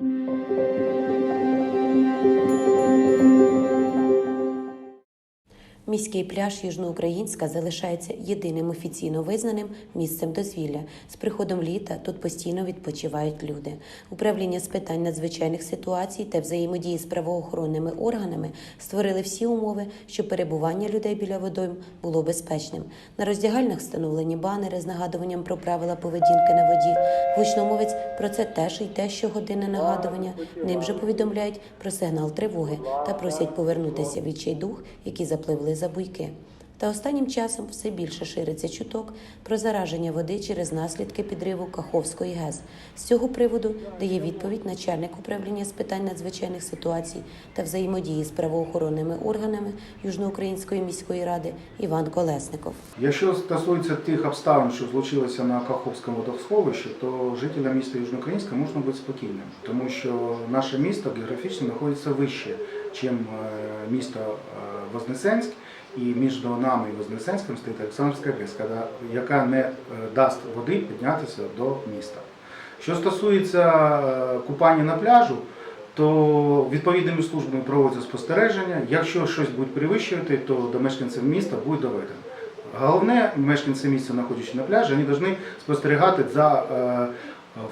Thank you. Міський пляж Южноукраїнська залишається єдиним офіційно визнаним місцем дозвілля. З приходом літа тут постійно відпочивають люди. Управління з питань надзвичайних ситуацій та взаємодії з правоохоронними органами створили всі умови, щоб перебування людей біля водойм було безпечним. На роздягальнях встановлені банери з нагадуванням про правила поведінки на воді. Гучномовець про це теж йде щогодинне нагадування. Ним же повідомляють про сигнал тривоги та просять повернутися відчайдух, які запливли за буйки. Та останнім часом все більше шириться чуток про зараження води через наслідки підриву Каховської ГЕС. З цього приводу дає відповідь начальник управління з питань надзвичайних ситуацій та взаємодії з правоохоронними органами Южноукраїнської міської ради Іван Колесников. Якщо стосується тих обставин, що злучилися на Каховському водосховищі, то жителям міста Южноукраїнська можна бути спокійним, тому що наше місто географічно знаходиться вище, ніж місто е, Вознесенськ, і між нами і Вознесенськом стоїть Олександрівська ГЕС, яка- не е, дасть води піднятися до міста. Що стосується е, купання на пляжу, то відповідними службами проводяться спостереження. Якщо щось буде перевищувати, то до мешканців міста буде доведено. Головне, мешканці міста, знаходячись на пляжі, вони повинні спостерігати за е,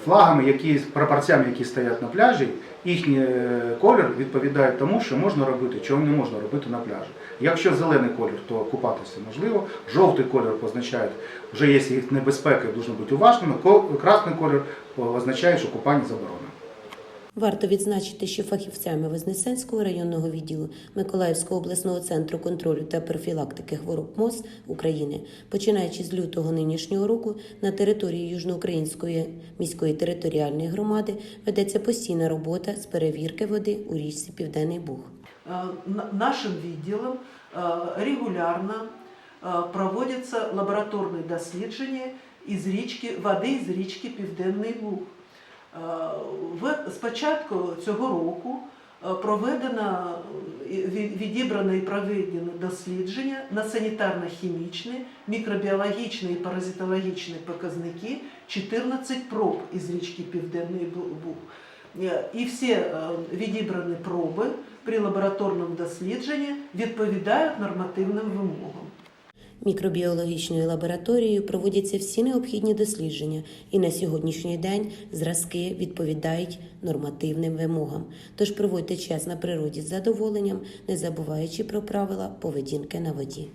флагами, які, прапорцями, які стоять на пляжі. Їхній е, колір відповідає тому, що можна робити, чого не можна робити на пляжі. Якщо зелений колір, то купатися можливо. Жовтий колір позначає, вже є небезпека, дуже бути уважними. Красний колір означає, що купання заборонено. Варто відзначити, що фахівцями Вознесенського районного відділу Миколаївського обласного центру контролю та профілактики хвороб МОЗ України, починаючи з лютого нинішнього року, на території Южноукраїнської міської територіальної громади ведеться постійна робота з перевірки води у річці Південний Буг. Э, на- нашим відділом э, регулярно э, проводяться лабораторні дослідження із річки, води із річки Південний Буг. Е, З початку цього року е, проведено е, ві- відібрано і проведено дослідження на санітарно-хімічні, мікробіологічні і паразитологічні показники 14 проб із річки Південний Буг. Е, І всі е, відібрані проби при лабораторному дослідженні відповідають нормативним вимогам. Мікробіологічною лабораторією проводяться всі необхідні дослідження, і на сьогоднішній день зразки відповідають нормативним вимогам. Тож проводьте час на природі з задоволенням, не забуваючи про правила поведінки на воді.